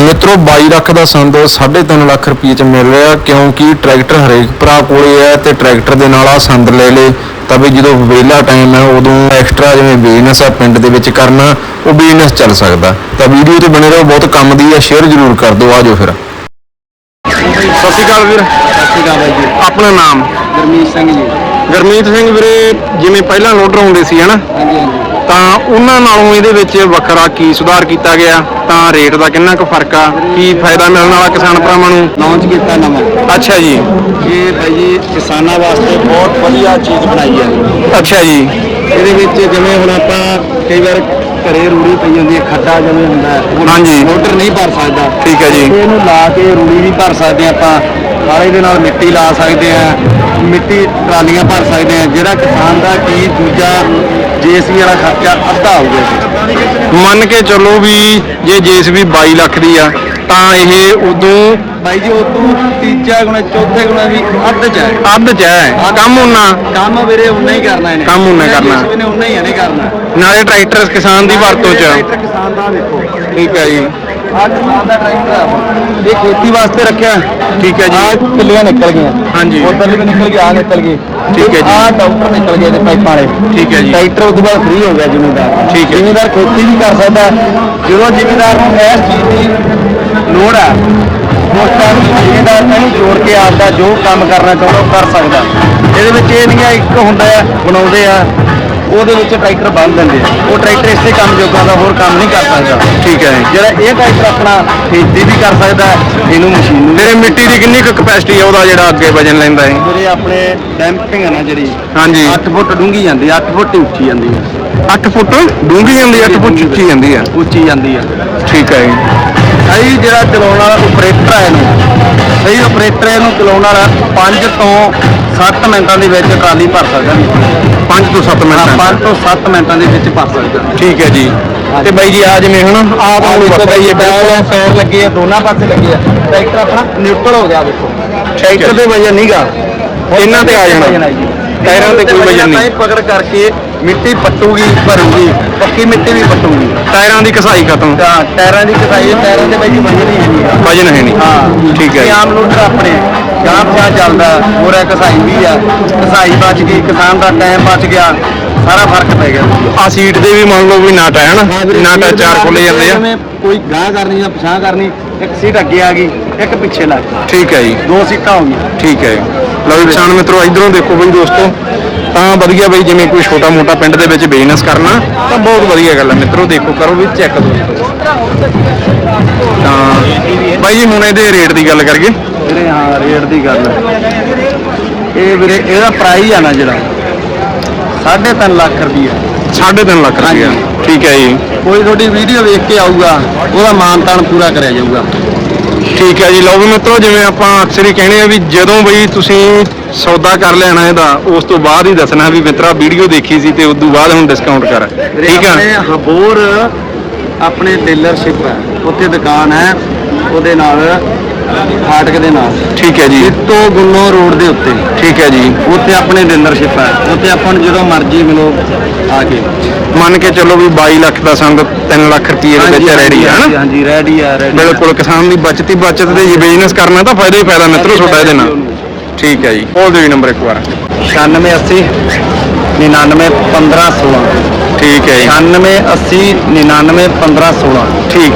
ਮਿੱਤਰੋ 22 ਲੱਖ ਦਾ ਸੰਦ 3.5 ਲੱਖ ਰੁਪਏ ਚ ਮਿਲ ਰਿਹਾ ਕਿਉਂਕਿ ਟਰੈਕਟਰ ਹਰੇਕ ਭਰਾ ਕੋਲੇ ਹੈ ਤੇ ਟਰੈਕਟਰ ਦੇ ਨਾਲ ਆ ਸੰਦ ਲੈ ਲੇ ਤਾਂ ਵੀ ਜਦੋਂ ਵਿਹਲਾ ਟਾਈਮ ਹੈ ਉਦੋਂ ਐਕਸਟਰਾ ਜਿਵੇਂ ਬਿਜ਼ਨਸ ਹੈ ਪਿੰਡ ਦੇ ਵਿੱਚ ਕਰਨਾ ਉਹ ਬਿਜ਼ਨਸ ਚੱਲ ਸਕਦਾ। ਤਾਂ ਵੀਡੀਓ ਤੇ ਬਣੇ ਰਹੋ ਬਹੁਤ ਕੰਮ ਦੀ ਹੈ ਸ਼ੇਅਰ ਜ਼ਰੂਰ ਕਰ ਦਿਓ ਆਜੋ ਫਿਰ। ਸਤਿ ਸ਼੍ਰੀ ਅਕਾਲ ਵੀਰ। ਸਤਿ ਸ਼੍ਰੀ ਅਕਾਲ ਬਾਈ ਜੀ। ਆਪਣਾ ਨਾਮ? ਗੁਰਮੀਤ ਸਿੰਘ ਜੀ। ਗਰਮੀਤ ਸਿੰਘ ਵੀਰੇ ਜਿਵੇਂ ਪਹਿਲਾਂ ਲੋਡਰ ਹੁੰਦੇ ਸੀ ਹਨਾ? ਹਾਂਜੀ ਹਾਂਜੀ। ਤਾਂ ਉਹਨਾਂ ਨਾਲੋਂ ਇਹਦੇ ਵਿੱਚ ਵੱਖਰਾ ਕੀ ਸੁਧਾਰ ਕੀਤਾ ਗਿਆ? ਤਾਂ ਰੇਟ ਦਾ ਕਿੰਨਾ ਕੁ ਫ਼ਰਕ ਆ? ਕੀ ਫਾਇਦਾ ਮਿਲਣ ਵਾਲਾ ਕਿਸਾਨ ਭਰਾਵਾਂ ਨੂੰ? ਲਾਂਚ ਕੀਤਾ ਨਵਾਂ। ਅੱਛਾ ਜੀ। ਇਹ ਬਾਈ ਜੀ ਕਿਸਾਨਾਂ ਵਾਸਤੇ ਬਹੁਤ ਵਧੀਆ ਚੀਜ਼ ਬਣਾਈ ਹੈ। ਅੱਛਾ ਜੀ। ਇਹਦੇ ਵਿੱਚ ਜਿਵੇਂ ਹੁਣ ਆਪਾਂ ਕਈ ਵਾਰ ਘਰੇ ਰੂੜੀ ਪਈ ਹੁੰਦੀ ਹੈ ਖੱਡਾ ਜਿਵੇਂ ਹੁੰਦਾ ਹੈ। ਹਾਂਜੀ। ਮੋਟਰ ਨਹੀਂ ਭਰ ਸਕਦਾ। ਠੀਕ ਹੈ ਜੀ। ਇਹਨੂੰ ਲਾ ਕੇ ਰੂੜੀ ਵੀ ਭਰ ਸਕਦੇ ਆਪਾਂ। ਨਾਲੇ ਦੇ ਨਾਲ ਮਿੱਟੀ ਲਾ ਸਕਦੇ ਆ ਮਿੱਟੀ ਟਰਾਲੀਆਂ ਭਰ ਸਕਦੇ ਆ ਜਿਹੜਾ ਕਿਸਾਨ ਦਾ ਕੀ ਦੂਜਾ ਜੇਸੀ ਵਾਲਾ ਖਰਚਾ ਅੱਧਾ ਹੋ ਗਿਆ ਮੰਨ ਕੇ ਚੱਲੋ ਵੀ ਜੇ ਜੇਸੀਬੀ 22 ਲੱਖ ਦੀ ਆ ਤਾਂ ਇਹ ਉਦੋਂ ਬਾਈ ਜੀ ਤੋਂ ਤੀਜਾ ਗੁਣਾ ਚੌਥੇ ਗੁਣਾ ਵੀ ਅੱਧ ਚ ਹੈ। ਅੱਧ ਚ ਹੈ। ਕੰਮ ਉਹਨਾਂ ਕੰਮ ਵੀਰੇ ਉਨਾ ਹੀ ਕਰਨਾ ਇਹਨੇ। ਕੰਮ ਹੀ ਕਰਨਾ। ਇਹਨੇ ਉਨਾ ਹੀ ਨਹੀਂ ਕਰਨਾ। ਨਾਲੇ ਟਰੈਕਟਰ ਕਿਸਾਨ ਦੀ ਵਰਤੋਂ ਚ ਟਰੈਕਟਰ ਕਿਸਾਨ ਦਾ ਦੇਖੋ। ਠੀਕ ਹੈ ਜੀ। ਦਾ ਟਰੈਕਟਰ ਆ। ਇਹ ਖੇਤੀ ਵਾਸਤੇ ਰੱਖਿਆ ਠੀਕ ਹੈ ਜੀ। ਆਹ ਕਿੱਲੀਆਂ ਨਿਕਲ ਗਈਆਂ ਹਾਂਜੀ। ਉਧਰਲੀ ਵੀ ਨਿਕਲ ਗਈ ਆ ਨਿਕਲ ਗਈ ਠੀਕ ਹੈ ਜੀ। ਆਹ ਡਾਕਟਰ ਨਿਕਲ ਗਏ ਤੇ ਪਾਈਪਾਂ ਵਾਲੇ ਠੀਕ ਹੈ ਜੀ। ਟਰੈਕਟਰ ਉਸ ਤੋਂ ਬਾਅਦ ਫ੍ਰੀ ਹੋ ਗਿਆ ਜ਼ਿਮੀਂਦਾਰ ਠੀਕ ਹੈ। ਜ਼ਿਮੀਂਦਾਰ ਖੇਤੀ ਵੀ ਕਰ ਸਕਦਾ ਹੈ। ਜਦੋਂ ਜ਼ਿਮੀਂਦਾਰ ਨੂੰ ਇਸ ਚੀਜ਼ ਦੀ ਲੋੜ ਆ ਉਸ ਟਾਈਮ ਜ਼ਿਮੀਂਦਾਰ ਇਹਨੂੰ ਜੋੜ ਕੇ ਆਪਦਾ ਜੋ ਕੰਮ ਕਰਨਾ ਚਾਹੁੰਦਾ ਉਹ ਕਰ ਸਕਦਾ ਇਹਦੇ ਵਿੱਚ ਇਹ ਨਹੀਂ ਆ ਇੱਕ ਹੁੰਦਾ ਆ ਬਣਾਉਂਦੇ ਆ ਉਹਦੇ ਵਿੱਚ ਟਰੈਕਟਰ ਬੰਨ ਦਿੰਦੇ ਆ। ਉਹ ਟਰੈਕਟਰ ਇਸੇ ਕੰਮ ਜੋਗਾ ਦਾ ਹੋਰ ਕੰਮ ਨਹੀਂ ਕਰ ਸਕਦਾ। ਠੀਕ ਹੈ ਜਿਹੜਾ ਇਹ ਟਰੈਕਟਰ ਆਪਣਾ ਖੇਤੀ ਵੀ ਕਰ ਸਕਦਾ ਹੈ, ਇਹਨੂੰ ਮਸ਼ੀਨ ਨੂੰ ਮੇਰੇ ਮਿੱਟੀ ਦੀ ਕਿੰਨੀ ਕੁ ਕਪੈਸਿਟੀ ਆ ਉਹਦਾ ਜਿਹੜਾ ਅੱਗੇ ਵਜਨ ਲੈਂਦਾ ਹੈ? ਜਿਹੜੇ ਆਪਣੇ ਡੈਂਪਿੰਗ ਹੈ ਨਾ ਜਿਹੜੀ ਹਾਂਜੀ। 8 ਫੁੱਟ ਡੂੰਘੀ ਜਾਂਦੀ 8 ਫੁੱਟ ਹੀ ਉੱਚੀ ਜਾਂਦੀ ਹੈ 8 ਫੁੱਟ ਡੂੰਘੀ ਜਾਂਦੀ 8 ਫੁੱਟ ਉੱਚੀ ਜਾਂਦੀ ਆ? ਉੱਚੀ ਜਾਂਦੀ ਹੈ ਠੀਕ ਹੈ ਜੀ। ਸਹੀ ਜਿਹੜਾ ਚਲਾਉਣ ਵਾਲਾ ਆਪਰੇਟਰ ਹੈ ਇਹਨੂੰ ਸਹੀ ਆਪਰੇਟਰ ਇਹਨੂੰ ਚਲਾਉਣ ਵਾਲਾ 5 ਤੋਂ 7 ਮਿੰਟਾਂ ਦੇ ਵਿੱਚ ਟਰਾਲੀ ਭਰ ਸਕਦਾ ਮਿੱਟੀ 5 ਤੋਂ 7 ਹਾਂ ਮਿੰਟ 5 ਤੋਂ 7 ਮਿੰਟਾਂ ਦੇ ਵਿੱਚ ਭਰ ਸਕਦਾ। ਠੀਕ ਹੈ ਜੀ। ਤੇ ਬਾਈ ਜੀ ਆ ਜਿਵੇਂ ਹੁਣ ਆਪ ਨੂੰ ਵੱਖਰਾ ਹੀ ਹੈ ਬਿਲਕੁਲ। ਪੈਰ ਲੱਗੇ ਆ ਦੋਨਾਂ ਪਾਸੇ ਲੱਗੇ ਆ। ਟਰੈਕਟਰ ਆਪਣਾ ਨਿਊਟਰਲ ਹੋ ਗਿਆ ਦੇਖੋ। ਟਰੈਕਟਰ ਤੇ ਵਜਨ ਨਹੀਂਗਾ ਇਹਨਾਂ ਤੇ ਆ ਜਾਣਾ। ਟਾਇਰਾਂ ਤੇ ਕੋਈ ਵਜਨ ਨਹੀਂ। ਇਹ ਪਕੜ ਕਰਕੇ ਮਿੱਟੀ ਪੱਟੂਗੀ ਭਰੂਗੀ। ਪੱਕੀ ਮਿੱਟੀ ਵੀ ਪੱਟੂਗੀ। ਟਾਇਰਾਂ ਦੀ ਕਸਾਈ ਖਤਮ। ਤਾਂ ਟਾਇਰਾਂ ਦੀ ਕਸਾਈ ਟਾਇਰਾਂ ਦੇ ਵਿੱਚ ਵਜਨ ਹੀ ਨਹੀਂ ਵਜਨ ਹੈ ਨਹੀਂ ਹਾਂ। ਠੀਕ ਹੈ ਇਹ ਜੀ। ਆਮ ਲੋਡਰ ਆਪਣੇ ਗਾਂ ਪਿਆ ਚੱਲਦਾ ਪੂਰਾ ਕਸਾਈ ਵੀ ਆ। ਕਸਾਈ ਬਚ ਗਈ ਕਿਸਾਨ ਦਾ ਟਾਈਮ ਬਚ ਗਿਆ ਸਾਰਾ ਫ਼ਰਕ ਪੈ ਗਿਆ। ਆ ਸੀਟ ਦੇ ਵੀ ਮੰਨ ਲਓ ਵੀ ਨਾਟ ਹੈ ਨਾ ਨਾਟ ਚਾਰ ਖੁੱਲੇ ਜਾਂਦੇ ਆ। ਜਿਵੇਂ ਕੋਈ ਗਾਂ ਕਰਨੀ ਜਾਂ ਪਛਾਂ ਕਰਨੀ ਇੱਕ ਸੀਟ ਅੱਗੇ ਆ ਗਈ ਇੱਕ ਪਿੱਛੇ ਲੱਗ ਗਈ। ਠੀਕ ਹੈ ਜੀ। ਦੋ ਸੀਟਾਂ ਹੋ ਗਈਆਂ। ਠੀਕ ਹੈ ਲਓ ਜੀ ਕਿਸਾਨ ਮਿੱਤਰੋ ਇਧਰੋਂ ਦੇਖੋ ਬਈ ਦੋਸਤੋ ਤਾਂ ਵਧੀਆ ਬਈ ਜਿਵੇਂ ਕੋਈ ਛੋਟਾ ਮੋਟਾ ਪਿੰਡ ਦੇ ਵਿੱਚ ਬਿਜ਼ਨਸ ਕਰਨਾ ਤਾਂ ਬਹੁਤ ਵਧੀਆ ਗੱਲ ਹੈ ਮਿੱਤਰੋ ਦੇਖੋ ਕਰੋ ਵੀ ਚੈੱਕ ਦੋਸਤੋ ਤਾਂ ਬਾਈ ਜੀ ਹੁਣ ਇਹਦੇ ਰੇਟ ਦੀ ਗੱਲ ਕਰੀਏ। ਵੀਰੇ ਹਾਂ ਰੇਟ ਦੀ ਗੱਲ ਇਹ ਵੀਰੇ ਇਹਦਾ ਪ੍ਰਾਈਸ ਆ ਨਾ ਜਿਹੜਾ 3.5 ਲੱਖ ਰੁਪਈਆ। 3.5 ਲੱਖ ਰੁਪਇਆ ਹਾਂਜੀ। ਠੀਕ ਹੈ ਜੀ। ਕੋਈ ਤੁਹਾਡੀ ਵੀਡੀਓ ਵੇਖ ਕੇ ਆਊਗਾ ਉਹਦਾ ਮਾਨ ਤਾਨ ਪੂਰਾ ਕਰਿਆ ਜਾਊਗਾ। ਠੀਕ ਹੈ ਜੀ। ਲਓ ਵੀ ਮਿੱਤਰੋ ਜਿਵੇਂ ਆਪਾਂ ਅਕਸਰ ਹੀ ਕਹਿੰਦੇ ਆ ਵੀ ਜਦੋਂ ਬਈ ਤੁਸੀਂ ਸੌਦਾ ਕਰ ਲੈਣਾ ਇਹਦਾ ਉਸ ਤੋਂ ਬਾਅਦ ਹੀ ਦੱਸਣਾ ਵੀ ਮਿੱਤਰਾ ਵੀਡੀਓ ਦੇਖੀ ਸੀ ਤੇ ਉਸ ਤੋਂ ਬਾਅਦ ਹੁਣ ਡਿਸਕਾਊਂਟ ਕਰ। ਠੀਕ ਆ? ਆਪਣੇ ਹਬੋਰ ਆਪਣੇ ਡੀਲਰਸ਼ਿਪ ਹੈ। ਉੱਥੇ ਦੁਕਾਨ ਹੈ ਉਹਦੇ ਨਾਲ ਫਾਟਕ ਦੇ ਨਾਲ। ਠੀਕ ਹੈ ਜੀ। ਤੋਂ ਗੁੰਨੋ ਰੋਡ ਦੇ ਉੱਤੇ। ਠੀਕ ਹੈ ਜੀ। ਉੱਥੇ ਆਪਣੇ ਡੀਲਰਸ਼ਿਪ ਹੈ। ਉੱਥੇ ਆਪਾਂ ਨੂੰ ਜਦੋਂ ਮਰਜ਼ੀ ਮਿਲੋ ਆ ਕੇ। ਮੰਨ ਕੇ ਚੱਲੋ ਵੀ 22 ਲੱਖ ਦਾ ਸੰਦ 3 ਲੱਖ ਰੁਪਏ ਦੇ ਵਿੱਚ ਰੈਡੀ ਹੈ ਹਾਂਜੀ, ਨਾ ਹਾਂਜੀ ਰੈਡੀ ਆ ਰੈਡੀ ਬਿਲਕੁਲ ਕਿਸਾਨ ਦੀ ਬਚਤ ਹੀ ਬਚਤ ਤੇ ਜੇ ਬਿਜ਼ਨਸ ਕਰਨਾ ਤਾਂ ਫਾਇਦਾ ਹੀ ਫਾਇਦਾ ਮਿੱਤਰੋ ਤੁਹਾਡਾ ਇਹਦੇ ਨਾਲ। ਠੀਕ ਹੈ ਜੀ। ਬੋਲ ਦਿਓ ਨੰਬਰ ਇੱਕ ਵਾਰ। 9680 99 15 16 ਠੀਕ ਹੈ ਜੀ। 9680 99 15 16 ਠੀਕ।